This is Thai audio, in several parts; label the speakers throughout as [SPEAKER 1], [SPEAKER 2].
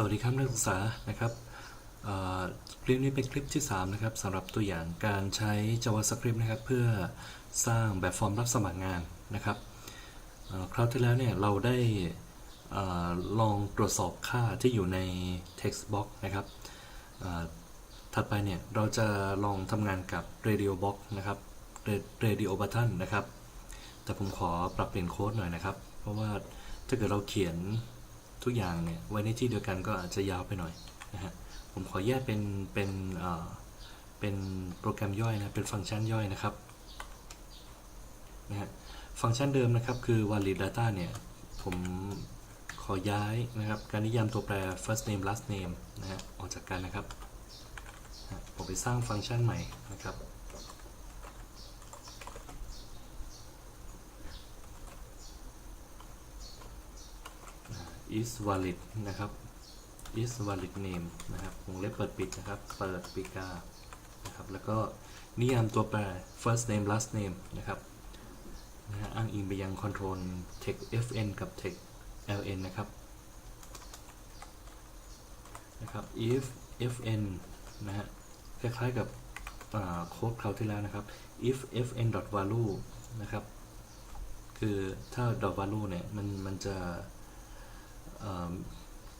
[SPEAKER 1] สวัสดีครับนักศึกษานะครับคลิปนี้เป็นคลิปที่ 3 นะครับสำหรับตัวอย่างการใช้ JavaScript นะครับเพื่อสร้างแบบฟอร์มรับสมัครงานนะครับคราวที่แล้วเนี่ยเราได้อลองตรวจสอบค่าที่อยู่ใน text box นะครับถัดไปเนี่ยเราจะลองทำงานกับ radio box นะครับ radio button นะครับ แต่ผมขอปรับเปลี่ยนโค้ดหน่อยนะครับ เพราะว่าถ้าเกิดเราเขียน ทุกอย่างเนี่ยไว้ในที่เดียวกันก็อาจจะยาวไปหน่อยนะฮะผมขอแยกเป็นเป็นเอ่อเป็นโปรแกรมย่อยนะเป็นฟังก์ชันย่อยนะครับนะฮะฟังก์ชันเดิมนะครับคือ valid data เนี่ยผมขอย้ายนะครับการนิยามตัวแปร first name last name นะฮะออกจากกันนะครับผมไปสร้างฟังก์ชันใหม่นะครับ is valid นะครับ is valid name นะครับวงเล็บเปิดปิดนะครับ เปิดปิกานะครับ แล้วก็นิยามตัวแปร first name last name นะครับนะอ้างอิงไปยัง control text fn กับ text ln นะครับนะครับ if fn นะฮะคล้ายๆกับโค้ดคราวที่แล้วนะครับ if fn dot value นะครับ คือถ้า dot value เนี่ย มันมันจะ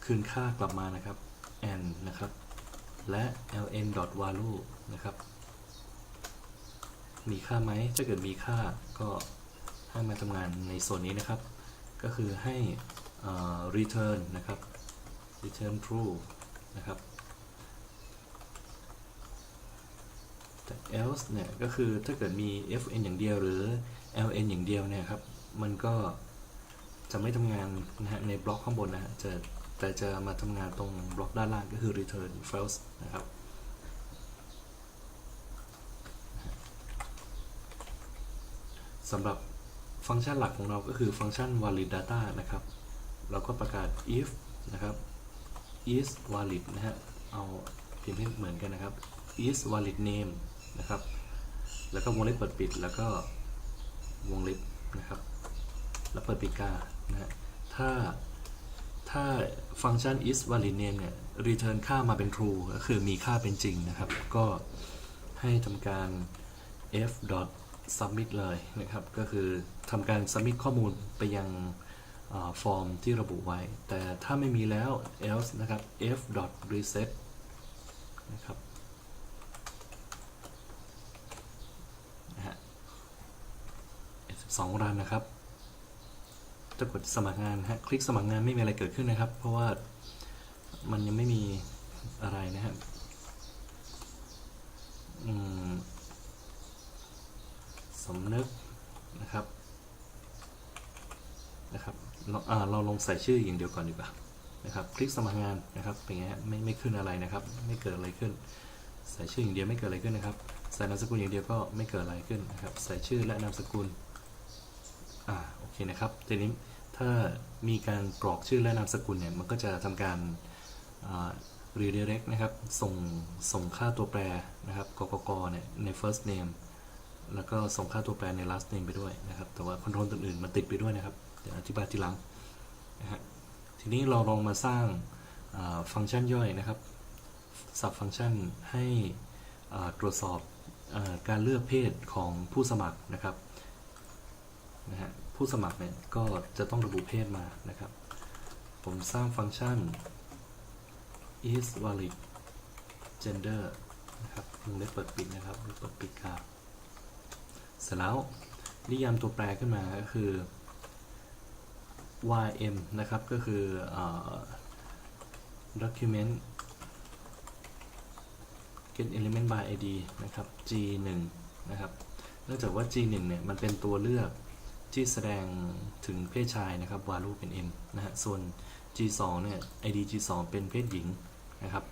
[SPEAKER 1] คืนค่ากลับมานะครับ and นะครับ และ ln dot value นะครับ มีค่าไหมถ้าเกิดมีค่าก็ให้มาทำงานในโซนนี้นะครับ ก็คือให้ return นะครับ return true นะครับแต่ else เนี่ยก็คือถ้าเกิดมี fn อย่างเดียวหรือ ln อย่างเดียวเนี่ยครับ มันก็ จะไม่ทำงานนะฮะในบล็อกข้างบนนะฮะจะแต่จะมาทำงานตรงบล็อกด้านล่างก็คือ return false นะครับสำหรับฟังก์ชันหลักของเราก็คือฟังก์ชัน valid data นะครับ เราก็ประกาศ if นะครับ is valid นะฮะ เอาเพียงให้เหมือนกันนะครับ is valid name นะครับ แล้วก็วงเล็บเปิดปิด แล้วก็วงเล็บนะครับ แล้วเปิดปิดกา นะถ้าถ้าฟังก์ชัน is valid name เนี่ย return ค่ามาเป็น true ก็คือมีค่าเป็นจริงนะครับ ก็ให้ทำการ f dot submit เลยนะครับ ก็คือทำการ submit ข้อมูลไปยังฟอร์มที่ระบุไว้ แต่ถ้าไม่มีแล้ว else นะครับ f dot reset นะครับนะฮะ12รันนะครับ จะกดสมัครงานฮะคลิกสมัครงานไม่มีอะไรเกิดขึ้นนะครับ เพราะว่ามันยังไม่มีอะไรนะครับอืมนึกนะครับนะครับเราอ่าเราลงใส่ชื่ออย่างเดียวก่อนดีกว่านะครับ คลิกสมัครงานนะครับเป็นไงฮะไม่ไม่ขึ้นอะไรนะครับ ไม่เกิดอะไรขึ้น ใส่ชื่ออย่างเดียวไม่เกิดอะไรขึ้นนะครับ ใส่นามสกุลอย่างเดียวก็ไม่เกิดอะไรขึ้นนะครับ ใส่ชื่อและนามสกุล อ่าโอเคนะครับทีนี้ถ้ามีการกรอกชื่อและนามสกุลเนี่ยมันก็จะทำการอ่า redirect นะครับ ส่งส่งค่าตัวแปรนะครับกกกเนี่ยใน first name แล้วก็ส่งค่าตัวแปรใน last name ไปด้วยนะครับ แต่ว่าคอนโทรลตัวอื่นมันติดไปด้วยนะครับ เดี๋ยวอธิบายทีหลังนะฮะทีนี้เราลองมาสร้างฟังก์ชันย่อยนะครับ สับฟังก์ชันให้ตรวจสอบอการเลือกเพศของผู้สมัครนะครับ นะฮะผู้สมัครเนี่ยก็จะต้องระบุเพศมานะครับ ผมสร้างฟังก์ชัน is valid gender นะครับวงเล็บเปิดปิดนะครับเปิดปิดครับเสร็จแล้วนิยามตัวแปรขึ้นมาก็คือ ym นะครับ ก็คือเออ document get element by id นะครับ g1 นะครับ เนื่องจากว่า g1 เนี่ย มันเป็นตัวเลือก ที่แสดงถึงเพศชายนะครับ value เป็น m นะฮะ ส่วน g2 เนี่ย id g2 เป็นเพศหญิงนะครับ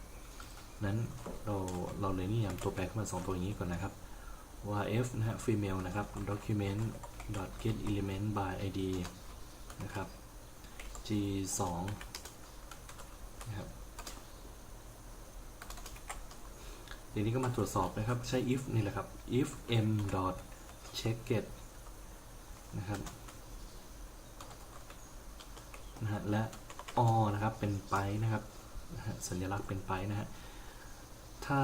[SPEAKER 1] นั้นเราเราเลยนิยามตัวแปรขึ้นมา 2 ตัวอย่างนี้ก่อนนะครับ yf นะฮะ female นะครับ document dot get element by id นะครับ g2 นะครับทีนี้ก็มาตรวจสอบนะครับ ใช้ if นี่แหละครับ if m dot check get นะครับนะฮะและ o นะครับเป็นไปนะครับนะฮะสัญลักษณ์เป็นไปนะฮะถ้า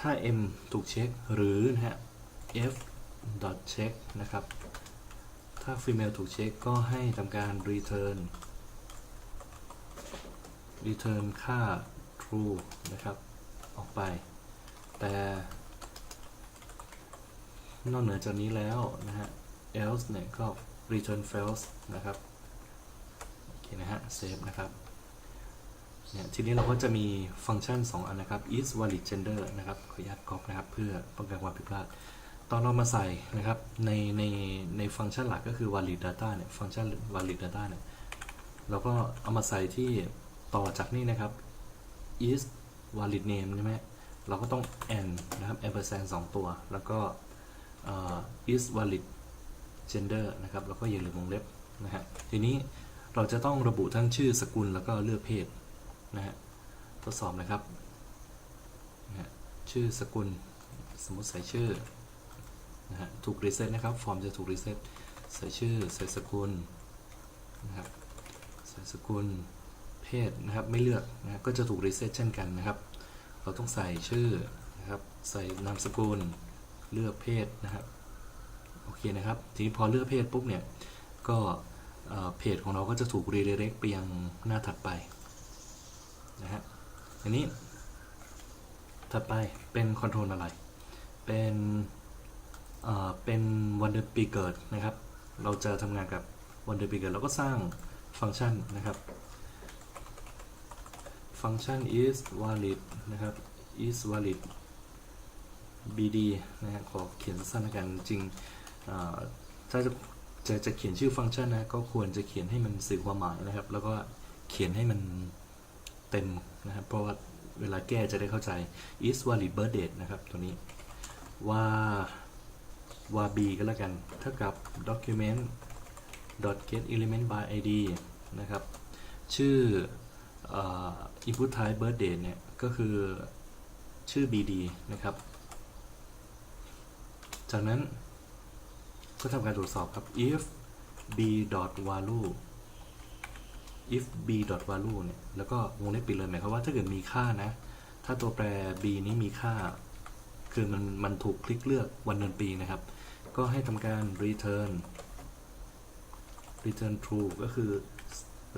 [SPEAKER 1] ถ้า m ถูกเช็คหรือนะฮะ f dot check นะครับ ถ้า female ถูกเช็คก็ให้ทำการ return return ค่า true นะครับ ออกไป แต่นอกเหนือจากนี้แล้วนะฮะ else เนี่ยก็ return false นะครับ โอเคนะฮะ save นะครับเนี่ยทีนี้เราก็จะมีฟังก์ชัน 2 อันนะครับ is valid gender นะครับขออนุญาตกรอกนะครับ เพื่อป้องกันความผิดพลาด ตอนเรามาใส่นะครับในในในฟังก์ชันหลักก็คือ valid data เนี่ยฟังก์ชัน valid data เนี่ยเราก็เอามาใส่ที่ต่อจากนี้นะครับ is valid name ใช่ไหมเราก็ต้อง and นะครับ ampersand สองตัว แล้วก็ is valid gender นะครับแล้วก็อย่าลืมวงเล็บนะฮะทีนี้เราจะต้องระบุทั้งชื่อสกุลแล้วก็เลือกเพศนะฮะทดสอบนะครับนะชื่อสกุลสมมติใส่ชื่อนะฮะถูกรีเซ็ตนะครับฟอร์มจะถูกรีเซ็ตใส่ชื่อใส่สกุลนะครับใส่สกุลเพศนะครับไม่เลือกนะก็จะถูกรีเซ็ตเช่นกันนะครับ เราต้องใส่ชื่อนะครับใส่นามสกุลเลือกเพศนะครับ โอเคนะครับทีนี้พอเลือกเพศปุ๊บเนี่ยก็เพจของเราก็จะถูกรีเ i กไปยังหน้าถัดไปนะฮะอันนี้ ถัดไปเป็นคอนโทรลอะไร เป็นเอ่อเป็นวันเดือนปีเกิดนะครับ เราจะทำงานกับวันเดือนปีเกิดเราก็สร้างฟังก์ชันนะครับ ฟังก์ชัน is valid นะครับ is valid bd นะฮะขอเขียนสั้นกันจริง ถ้าจะจะจะเขียนชื่อฟังก์ชันนะก็ควรจะเขียนให้มันสื่อความหมายนะครับ แล้วก็เขียนให้มันเต็มนะครับ เพราะว่าเวลาแก้จะได้เข้าใจ is valid birth date นะครับ ตัวนี้ว่าว่า b ก็แล้วกันเท่ากับ document dot get element by id นะครับ ชื่อออ input type birth date เนี่ย ก็คือชื่อ bd นะครับ จากนั้น ก็ทำการตรวจสอบครับ if b dot value if b dot value เนี่ย แล้วก็วงเล็บปิดเลยหมายความว่าถ้าเกิดมีค่านะ ถ้าตัวแปร b นี้มีค่า คือมันมันถูกคลิกเลือกวันเดือนปีนะครับ ก็ให้ทำการ return return true ก็คือ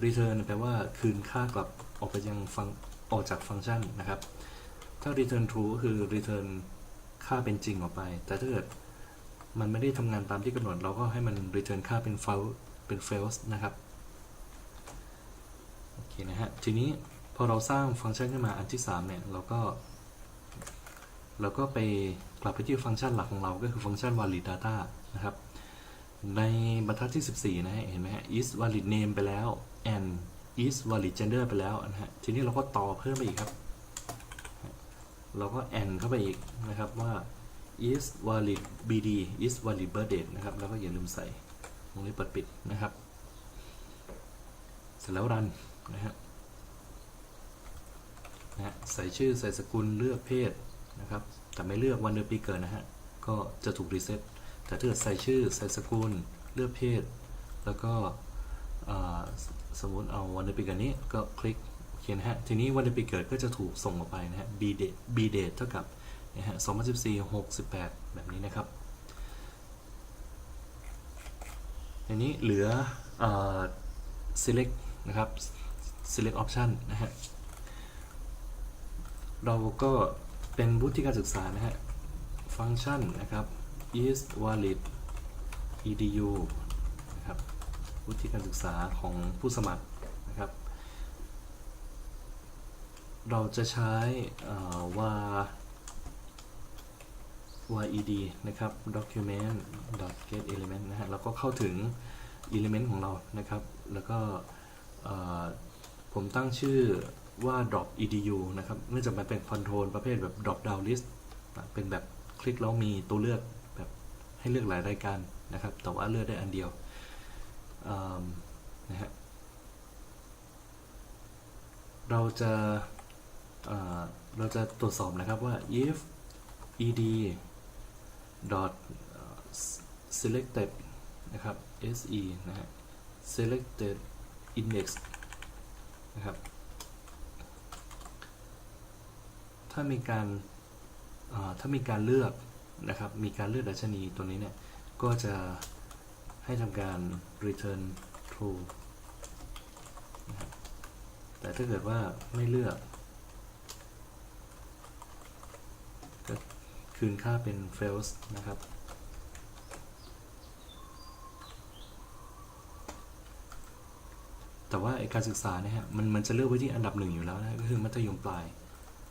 [SPEAKER 1] return แปลว่าคืนค่ากลับออกไปยังฟังออกจากฟังก์ชันนะครับ ถ้า return true ก็คือ return ค่าเป็นจริงออกไป แต่ถ้าเกิด มันไม่ได้ทำงานตามที่กำหนด เราก็ให้มัน return ค่าเป็น false เป็น false นะครับ โอเคนะฮะ ทีนี้พอเราสร้างฟังก์ชันขึ้นมาอันที่ 3 เนี่ย เราก็ เราก็ไปกลับไปที่ฟังก์ชันหลักของเราก็คือฟังก์ชัน valid data นะครับ ในบรรทัดที่ 14 นะฮะ เห็นไหมฮะ is valid name ไปแล้ว and is valid gender ไปแล้วนะฮะ ทีนี้เราก็ต่อเพิ่มไปอีกครับ เราก็ and เข้าไปอีกนะครับว่า is valid bd is valid birth date นะครับ แล้วก็อย่าลืมใส่วงเล็บเปิดปิดนะครับ เสร็จแล้วรันนะฮะนะฮะใส่ชื่อใส่สกุลเลือกเพศนะครับ แต่ไม่เลือกวันเดือนปีเกิดนะฮะ ก็จะถูกรีเซ็ต แต่ถ้าเกิดใส่ชื่อใส่สกุลเลือกเพศ แล้วก็สมมติเอาวันเดือนปีเกิดนี้ก็คลิกโอเคนะฮะ ทีนี้วันเดือนปีเกิดก็จะถูกส่งออกไปนะฮะ b date b date เท่ากับ นะฮะ2014 68 แบบนี้นะครับอันนี้เหลือเออ select นะครับ select option นะฮะ เราก็เป็นวุฒิการศึกษานะฮะ ฟังก์ชันนะครับ is valid edu นะครับ วุฒิการศึกษาของผู้สมัครนะครับ เราจะใช้ว่า YED นะครับ document get element นะฮะแล้วก็เข้าถึง element ของเรานะครับ แล้วก็ผมตั้งชื่อว่า drop edu นะครับ เนื่องจากมันเป็น control ประเภทแบบ drop down list เป็นแบบคลิกแล้วมีตัวเลือกแบบให้เลือกหลายรายการนะครับ แต่ว่าเลือกได้อันเดียวนะฮะ เราจะเอ่อเราจะตรวจสอบนะครับว่า if ed dot selected นะครับ se นะฮะ selected index นะครับ ถ้ามีการถ้ามีการเลือกนะครับ มีการเลือกดัชนีตัวนี้เนี่ย ก็จะให้ทำการ return true นะรแต่ถ้าเกิดว่าไม่เลือก คืนค่าเป็น fails นะครับ แต่ว่าไอ้การศึกษาเนี่ยฮะมันมันจะเลือกไว้ที่อันดับหนึ่งอยู่แล้วนะก็คือมัธยมปลาย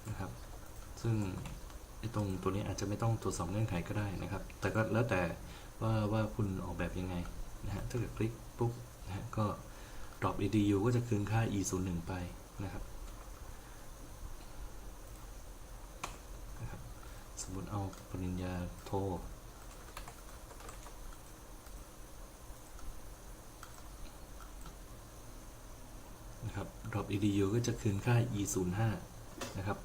[SPEAKER 1] นะครับ ซึ่งไอ้ตรงตัวนี้อาจจะไม่ต้องตรวจสอบเงื่อนไขก็ได้นะครับ แต่ก็แล้วแต่ว่าว่าคุณออกแบบยังไงนะฮะถ้าเกิดคลิกปุ๊บนะฮะก็ drop edu ก็จะคืนค่า e 0 1 ไปนะครับนะครับ สมมติเอาปริญญาโทนะครับ drop edu ก็จะคืนค่า e 0 5นะครับ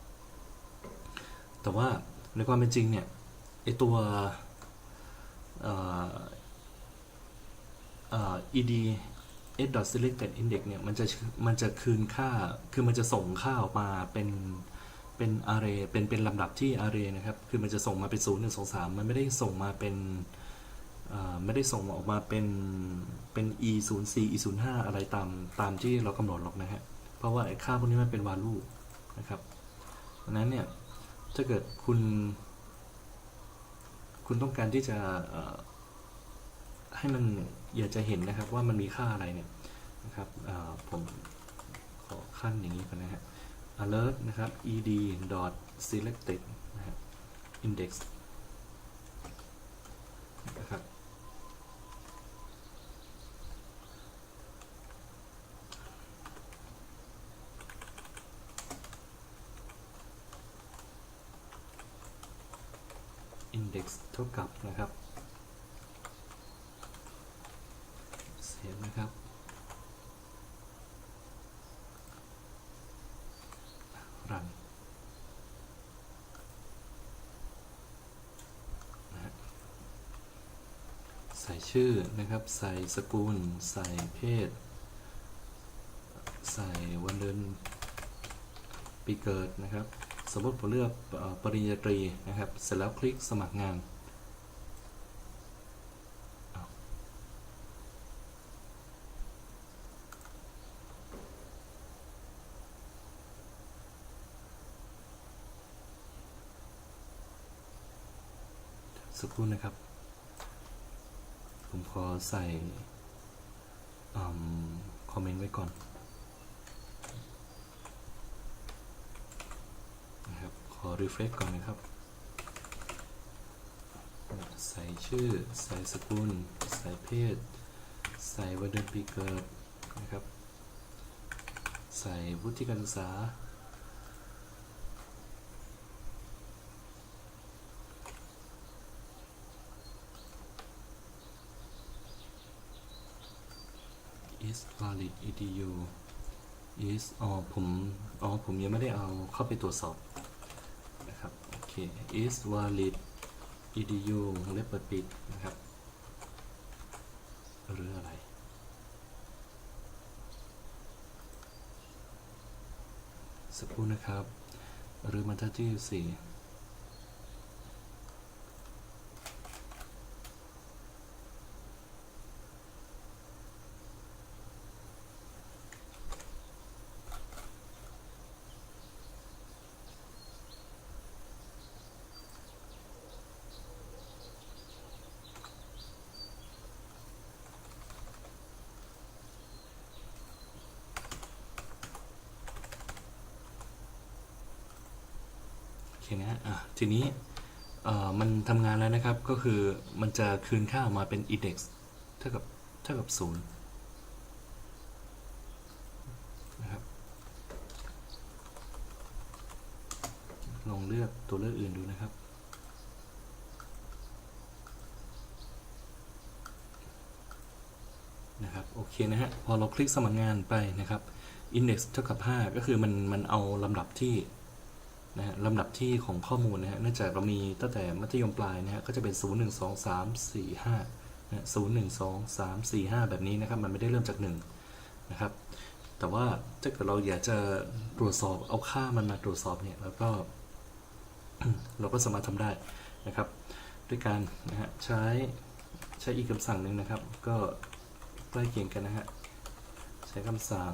[SPEAKER 1] แต่ว่าในความเป็นจริงเนี่ยไอตัว ed s selected index เนี่ยมันจะมันจะคืนค่า คือมันจะส่งค่าออกมาเป็น เป็น array เป็นเป็นลำดับที่ array นะครับ คือมันจะส่งมาเป็น0 1 2 3มันไม่ได้ส่งมาเป็นไม่ได้ส่งออกมาเป็นเป็น e 0 4 e 0 5อะไรตามตามที่เรากำหนดหรอกนะฮะ เพราะว่าค่าพวกนี้มันเป็น value นะครับดังนั้นเนี่ย ถ้าเกิดคุณ คุณต้องการที่จะให้มันอยากจะเห็นนะครับว่ามันมีค่าอะไรเนี่ยนะครับผมขอขั้นอย่างนี้ก่อนนะฮะ alert นะครับ ed dot selected นะฮะ index นะครับ index เท่ากับนะครับเซฟนะครับ รันนะฮะ ใส่ชื่อนะครับ ใส่สกุล ใส่เพศ ใส่วันเดือนปีเกิดนะครับ สมมติผมเลือกปริญญาตรีนะครับ เสร็จแล้วคลิกสมัครงานสักครู่นะครับ ผมขอใส่คอมเมนต์ไว้ก่อนนะครับขอ refresh ก่อนนะครับ ใส่ชื่อ ใส่สกุล ใส่เพศ ใส่วันเดือนปีเกิดนะครับ ใส่วุฒิการศึกษา is valid edu is อ๋อผมอ๋อผมยังไม่ได้เอาเข้าไปตรวจสอบนะครับโอเค is valid edu เล็บเปิดปิดนะครับ หรืออะไรสักครู่นะครับ หรือมันทัดที่สี่ เคนะฮะอะทีนี้มันทำงานแล้วนะครับก็คือมันจะคืนค่าออกมาเป็น index เท่ากับเท่ากับศูนย์นะครับลองเลือกตัวเลือกอื่นดูนะครับ นะครับโอเคนะฮะพอเราคลิกสมัครงานไปนะครับ index เท่ากับ 5 ก็คือมันมันเอาลำดับที่ นะฮะลำดับที่ของข้อมูลนะฮะเนื่องจากเรามีตั้งแต่มัธยมปลายนะฮะก็จะเป็น 0 1 2 3 4 5นะ0 1 2 3 4 5 แบบนี้นะครับ มันไม่ได้เริ่มจาก 1 นะครับ แต่ว่าถ้าเกิดเราอยากจะตรวจสอบเอาค่ามันมาตรวจสอบเนี่ยแล้วก็เราก็สามารถทำได้นะครับ ด้วยการนะฮะใช้ใช้อีกคำสั่งหนึ่งนะครับ ก็ใกล้เคียงกันนะฮะใช้คำสั่ง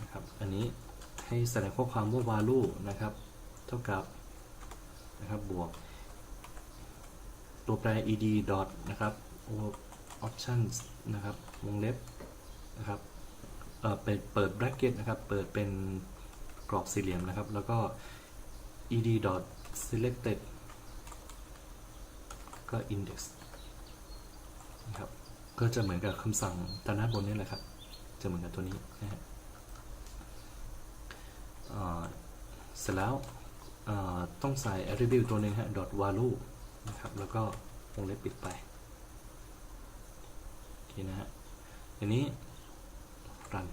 [SPEAKER 1] นะครับอันนี้ ให้แสดงข้อความว่า value นะครับ เท่ากับนะครับบวก ตัวแปร ed dot นะครับ options นะครับวงเล็บนะครับเอ่อเป็นเปิด bracket นะครับ เปิดเป็นกรอบสี่เหลี่ยมนะครับ แล้วก็ ed dot selected ก็ index นะครับ ก็จะเหมือนกับคำสั่งตานด้าบนนี่แหละครับ จะเหมือนกับตัวนี้นะฮะอ่า เสร็จแล้วต้องใส่ attribute ตัวหนึงฮะ dot value นะครับ แล้วก็วงเล็บปิดไปโอเคนะฮะทีนี้ run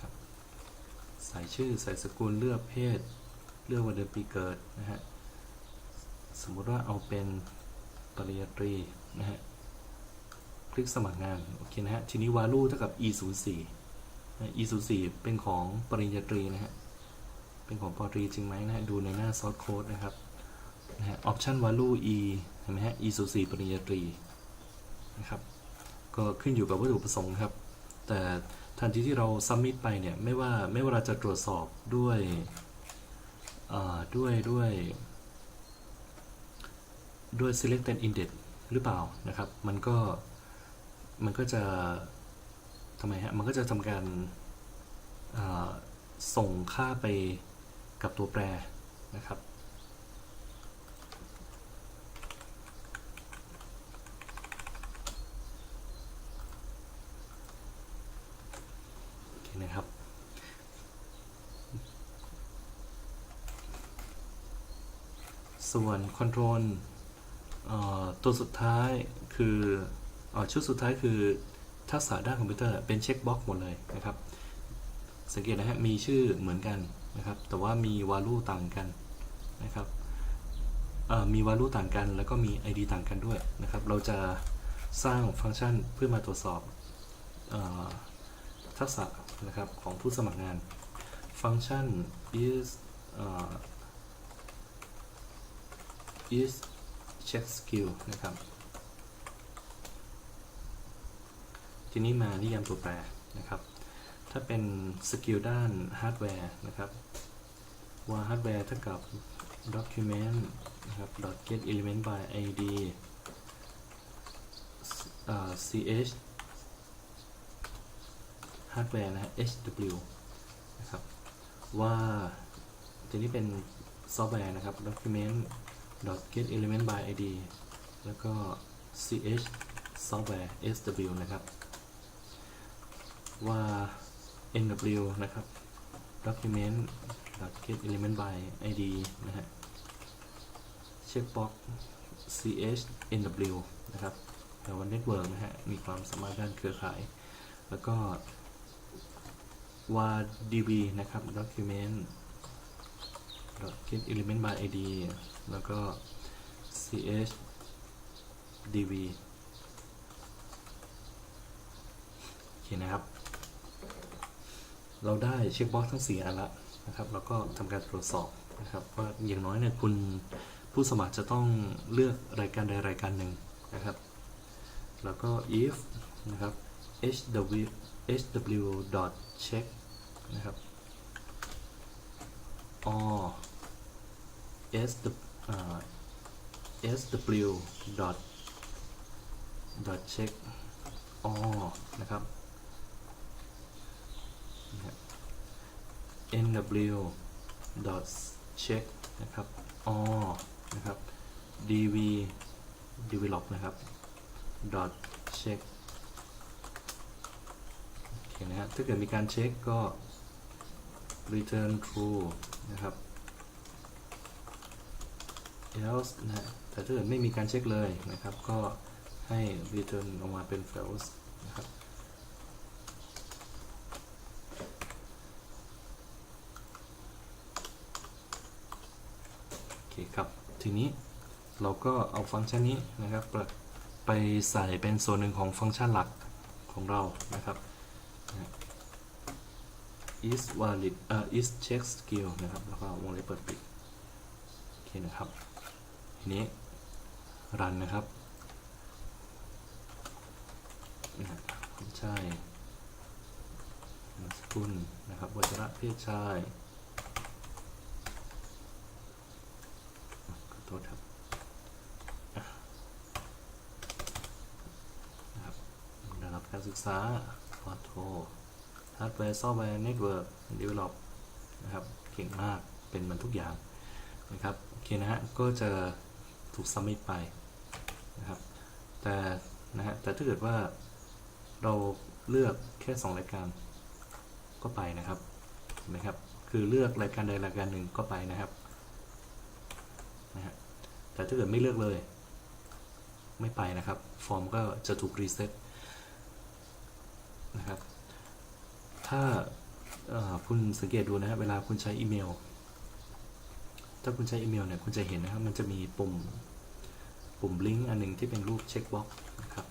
[SPEAKER 1] ครับใส่ชื่อใส่สกุลเลือกเพศ เลือกวันเดือนปีเกิดนะฮะ สมมุติว่าเอาเป็นปริญญาตรีนะฮะ คลิกสมัครงาน โอเคนะฮะ ทีนี้ value เท่ากับ e 0 4นะ e 0 4เป็นของปริญญาตรีนะฮะ เป็นของปอตรีจริงไหมนะฮะดูในหน้า source code นะครับนะฮะ option value e เห็นไหมฮะ e 0 4ปริญญาตรีนะครับก็ขึ้นอยู่กับวัตถุประสงค์ครับ แต่ทันทีที่เรา submit ไปเนี่ยไม่ว่าไม่ว่าเราจะตรวจสอบด้วยด้วยด้วยด้วย selected index หรือเปล่านะครับ มันก็มันก็จะทำไมฮะ มันก็จะทำการส่งค่าไป กับตัวแปรนะครับ นะครับ ส่วน Control ตัวสุดท้ายคือเออชุดสุดท้ายคือทักษะด้านคอมพิวเตอร์เป็นเช็คบ็อกหมดเลยนะครับ สังเกตนะฮะ มีชื่อเหมือนกัน นะครับ แต่ว่ามี value ต่างกันนะครับมี value ต่างกัน แล้วก็มี id ต่างกันด้วยนะครับ เราจะสร้างฟังก์ชันเพื่อมาตรวจสอบอทักษะนะครับของผู้สมัครงาน ฟังก์ชัน is is check skill นะครับ ทีนี้มานิยามตัวแปรนะครับ ถ้าเป็นสกิลด้านฮาร์ดแวร์นะครับว่าฮาร์ดแวร์เท่ากับ document นะครับ get element by id ch ฮาร์ดแวร์นะฮะ hw นะครับว่าทีนี้เป็นซอฟต์แวร์นะครับ document get element by id แล้วก็ ch software sw นะครับว่า nw นะครับ document get element by id นะฮะ checkbox ch nw นะครับแต่ว่า network นะฮะ มีความสามารถด้านเครือข่าย แล้วก็ว่า db นะครับ document get element by id แล้วก็ ch db โอเคนะครับ เราได้เช็คบ็อกซ์ทั้ง 4 อันละนะครับ แล้วก็ทำการตรวจสอบนะครับว่าอย่างน้อยเนี่ยคุณผู้สมัครจะต้องเลือกรายการใดรายการหนึ่งนะครับ แล้วก็ if นะครับ hw hw dot check นะครับ or s sw dot dot check or นะครับ nw dot check นะครับ or นะครับ dv develop นะครับ dot check โอเคนะฮะถ้าเกิดมีการเช็คก็ return true นะครับ else นะฮะแต่ถ้าเกิดไม่มีการเช็คเลยนะครับ ก็ให้ return ออกมาเป็น false นะครับ โอเคครับ ทีนี้เราก็เอาฟังก์ชันนี้นะครับไปใส่เป็นส่วนหนึ่งของฟังก์ชันหลักของเรานะครับ is valid เอ่อ is check skill นะครับ แล้วก็วงเล็บเปิดปิด โอเคนะครับ ทีนี้ รันนะครับนะฮะคุณชายนามสกุลนะครับวัชระเพศชายอะขอโทษครับอะนะครับได้ รับการศึกษาขอโทษฮาร์ดแวร์ซอฟต์แวร์เน็ตเวิร์กดีเวลลอปนะครับเก่งมากเป็นมันทุกอย่างนะครับโอเคนะฮะก็จะถูกซัมมิตไปนะครับแต่นะฮะแต่ถ้าเกิดว่าเราเลือกแค่ 2 รายการก็ไปนะครับเห็นไหมครับคือเลือกรายการใดรายการหนึ่งก็ไปนะครับนะฮะแต่ถ้าเกิดไม่เลือกเลย ไม่ไปนะครับ ฟอร์มก็จะถูกรีเซ็ต นะครับ ถ้าคุณสังเกตดูนะครับเวลาคุณใช้อีเมล ถ้าคุณใช้อีเมลเนี่ยคุณจะเห็นนะครับมันจะมีปุ่มปุ่มลิงก์อันหนึ่งที่เป็นรูปเช็คบ็อกซ์นะครับ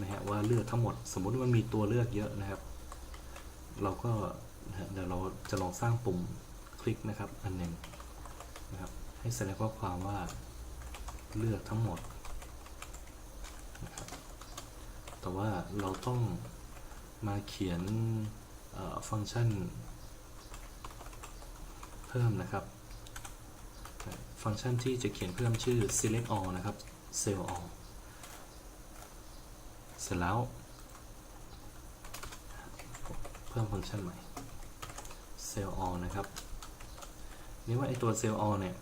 [SPEAKER 1] นะฮะว่าเลือกทั้งหมด สมมุติว่ามันมีตัวเลือกเยอะนะครับ เราก็เดี๋ยวเราจะลองสร้างปุ่มคลิกนะครับอันหนึ่งนะครับให้แสดงข้อความว่าเลือกทั้งหมดนะครับแต่ว่าเราต้อง มาเขียนฟังก์ชัน เพิ่มนะครับ ฟังก์ชันที่จะเขียนเพิ่มชื่อ select all นะครับ sell all เสร็จแล้ว เพิ่มฟังก์ชันใหม่ sell all นะครับนี่ว่าไอตัว sell all เนี่ย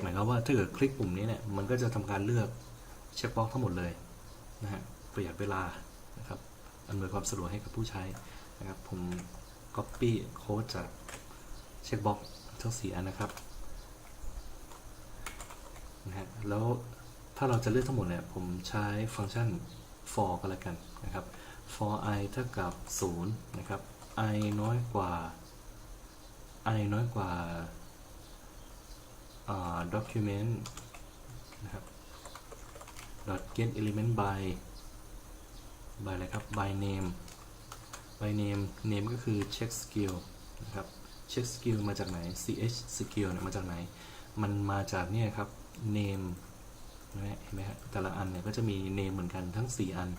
[SPEAKER 1] หมายความว่าถ้าเกิดคลิกปุ่มนี้เนี่ยมันก็จะทำการเลือกเช็คบ็อกทั้งหมดเลยนะฮะประหยัดเวลานะครับ อำนวยความสะดวกให้กับผู้ใช้นะครับ ผม copy โค้ดจากเช็คบ็อกทั้ง4อันนะครับนะฮะแล้วถ้าเราจะเลือกทั้งหมดเนี่ยผมใช้ฟังก์ชัน for ก็แล้วกันนะครับ for i เท่ากับ 0 นะครับ i น้อยกว่า i น้อยกว่าอ่า document นะครับ dot get element by by อะไรครับ by name by name name ก็คือ check skill นะครับ check skill มาจากไหน ch skill เนี่ยมาจากไหน มันมาจากเนี่ยครับ name นะเห็นไหมฮะแต่ละอันเนี่ยก็จะมี name เหมือนกันทั้ง 4 อัน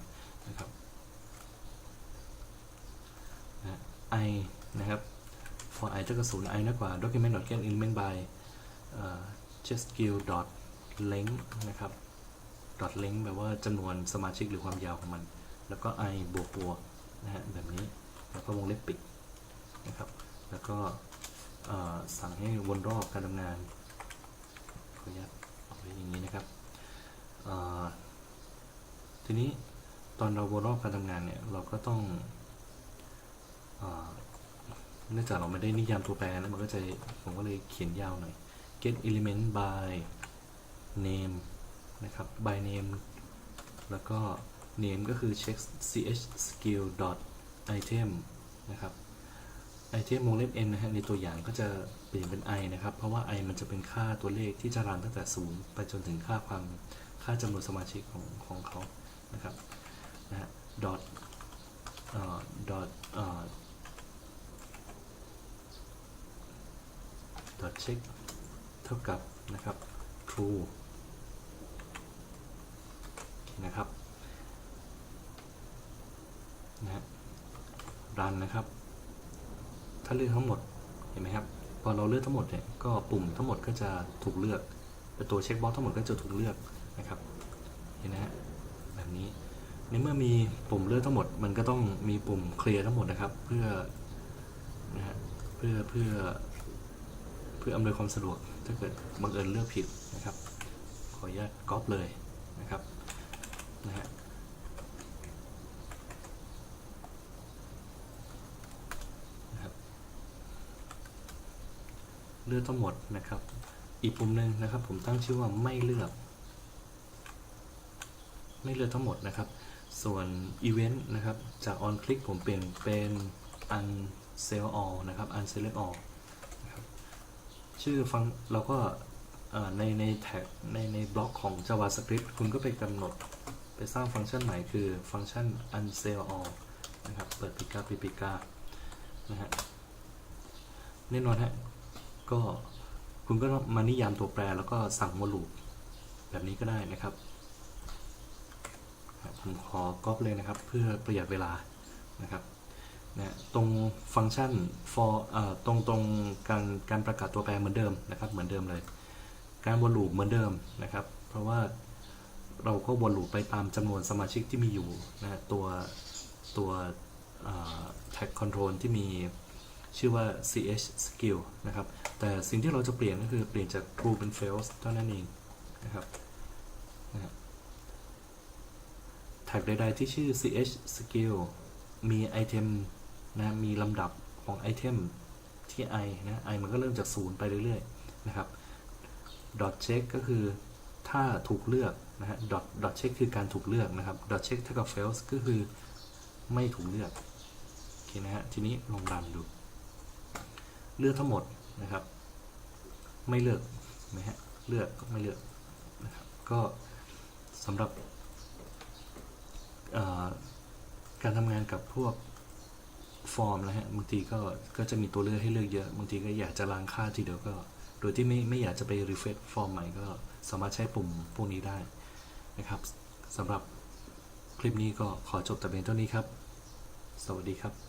[SPEAKER 1] นะครับนะ i นะครับ for i เท่ากับศูนย์ i น้อยกว่า document dot get element by check skill dot length นะครับ dot length แปลว่าจำนวนสมาชิกหรือความยาวของมัน แล้วก็ i บวกบวกนะฮะแบบนี้แล้วก็วงเล็บปิดนะครับ แล้วก็สั่งให้วนรอบการทำงานขออนุญาตเอาไว้อย่างนี้นะครับทีนี้ตอนเราวนรอบการทำงานเนี่ยเราก็ต้องเนื่องจากเราไม่ได้นิยามตัวแปรนะมันก็จะผมก็เลยเขียนยาวหน่อย get element by name นะครับ by name แล้วก็ name ก็คือ check ch skill dot item นะครับ item วงเล็บ n นะฮะในตัวอย่างก็จะเปลี่ยนเป็น i นะครับ เพราะว่า i มันจะเป็นค่าตัวเลขที่จะรันตั้งแต่ 0 ไปจนถึงค่าความค่าจำนวนสมาชิกของของเขานะครับนะฮะ dot dot dot check เท่ากับนะครับ true นะครับ นะฮะ run นะครับ ถ้าเลือกทั้งหมดเห็นไหมครับพอเราเลือกทั้งหมดเนี่ยก็ปุ่มทั้งหมดก็จะถูกเลือกตัวเช็คบ็อกทั้งหมดก็จะถูกเลือกนะครับเห็นนะฮะแบบนี้ในเมื่อมีปุ่มเลือกทั้งหมด มันก็ต้องมีปุ่มเคลียร์ทั้งหมดนะครับ เพื่อนะฮะเพื่อเพื่อเพื่ออำนวยความสะดวกถ้าเกิดบังเอิญเลือกผิดนะครับ ขออนุญาตก๊อปเลยนะครับนะฮะ นะครับ เลือกทั้งหมดนะครับ อีกปุ่มหนึ่งนะครับ ผมตั้งชื่อว่าไม่เลือก ไม่เลือกทั้งหมดนะครับ ส่วน Event นะครับ จาก On Click ผมเปลี่ยนเป็น Unsell All นะครับ Unselect All ชื่อฟังเราก็ในในแท็กในในบล็อกของ JavaScript คุณก็ไปกำหนดไปสร้างฟังก์ชันใหม่คือฟังก์ชัน Unsell All นะครับ เปิดปิกาปิปิกานะฮะแน่นอนฮะ ก็คุณก็มานิยามตัวแปรแล้วก็สั่งโมลูปแบบนี้ก็ได้นะครับผมขอก๊อปเลยนะครับเพื่อประหยัดเวลานะครับนะตรงฟังก์ชัน for ตรงตรงการการประกาศตัวแปรเหมือนเดิมนะครับเหมือนเดิมเลย การวนลูปเหมือนเดิมนะครับ เพราะว่าเราก็วนลูปไปตามจำนวนสมาชิกที่มีอยู่นะฮะตัวตัวแท็กคอนโทรลที่มี ชื่อว่า ch skill นะครับ แต่สิ่งที่เราจะเปลี่ยนก็คือเปลี่ยนจาก true เป็น false เท่านั้นเองนะครับนะแท็กใดๆที่ชื่อ ch skill มีไอเทมนะมีลำดับของไอเทมที่ i นะ i มันก็เริ่มจากศูนย์ไปเรื่อยๆ นะครับ dot check ก็คือถ้าถูกเลือกนะฮะ dot dot check คือการถูกเลือกนะครับ dot check เท่ากับ false ก็คือไม่ถูกเลือก โอเคนะฮะ ทีนี้ลองรันดู เลือกทั้งหมดนะครับ ไม่เลือกนะฮะเลือกก็ไม่เลือกนะครับก็สำหรับการทำงานกับพวกฟอร์มนะฮะบางทีก็ก็จะมีตัวเลือกให้เลือกเยอะบางทีก็อยากจะล้างค่าทีเดียวก็ โดยที่ไม่ไม่อยากจะไปรีเฟซฟอร์มใหม่ก็สามารถใช้ปุ่มพวกนี้ได้นะครับสำหรับคลิปนี้ก็ขอจบแต่เพียงเท่านี้ครับ สวัสดีครับ